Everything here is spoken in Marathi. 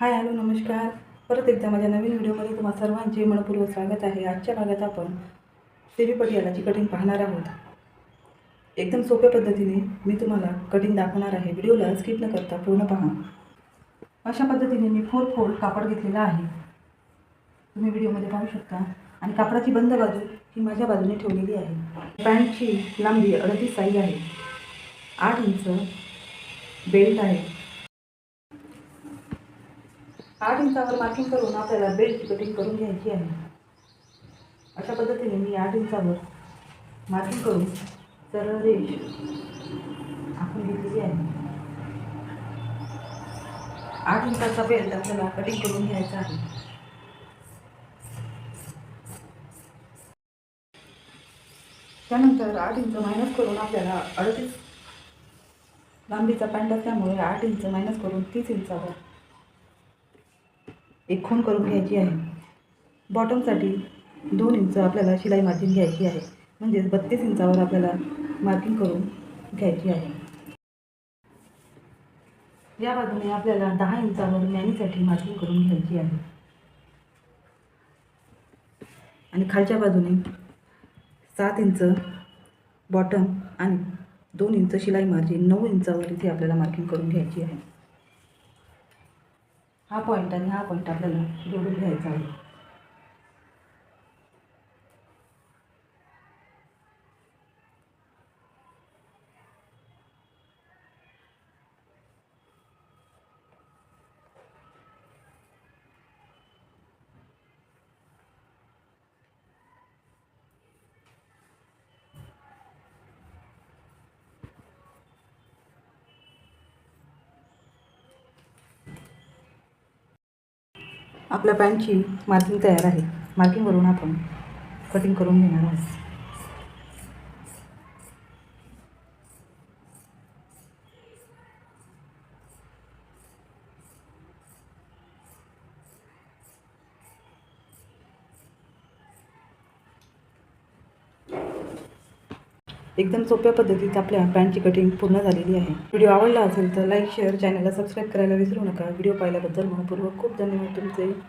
हाय हॅलो नमस्कार. परत एकदा माझ्या नवीन व्हिडिओमध्ये तुम्हा सर्वांचे मनपूर्वक स्वागत आहे. आजच्या भागात आपण सेवी पटियालाची कटिंग पाहणार आहोत. एकदम सोप्या पद्धतीने मी तुम्हाला कटिंग दाखवणार आहे. व्हिडिओला स्किप न करता पूर्ण पहा. अशा पद्धतीने मी फोर फोल्ड कापड घेतलेला आहे. तुम्ही व्हिडिओमध्ये पाहू शकता. आणि कापडाची बंद बाजू ही माझ्या बाजूने ठेवलेली आहे. पॅन्टची लांबी अडतीस साई आहे. आठ इंच बेल्ट आहे. आठ इंचावर मार्किंग करून आपल्याला बेल्टची कटिंग करून घ्यायची आहे. अशा पद्धतीने मी आठ इंचावर मार्किंग करून सरळ रेष आपण घेतलेली आहे. आठ इंचाचा बेल्ट आपल्याला कटिंग करून घ्यायचा आहे. त्यानंतर आठ इंच मायनस करून आपल्याला अडतीस लांबीचा पॅन्ट असल्यामुळे आठ इंच मायनस करून तीस इंचावर एक खूण करून घ्यायची आहे. बॉटमसाठी दोन इंच आपल्याला शिलाई मार्जिन घ्यायची आहे. म्हणजेच बत्तीस इंचावर आपल्याला मार्किंग करून घ्यायची आहे. या बाजूने आपल्याला दहा इंचावर मॅनीसाठी मार्किंग करून घ्यायची आहे. आणि खालच्या बाजूने सात इंच बॉटम आणि दोन इंच शिलाई मार्जिन नऊ इंचावर इथे आपल्याला मार्किंग करून घ्यायची आहे. हा पॉईंट आणि हा पॉईंट आपल्याला जोडून घ्यायचा आहे. आपल्या पॅनची मार्किंग तयार आहे. मार्किंगवरून आपण कटिंग करून घेणार आहोत. एकदम सोप्या पद्धतीत आपल्या पॅन्टची कटिंग पूर्ण झालेली आहे. व्हिडिओ आवडला असेल तर लाईक शेअर चॅनलला सबस्क्राईब करायला विसरू नका. व्हिडिओ पाहिल्याबद्दल मनपूर्वक खूप धन्यवाद तुमचे.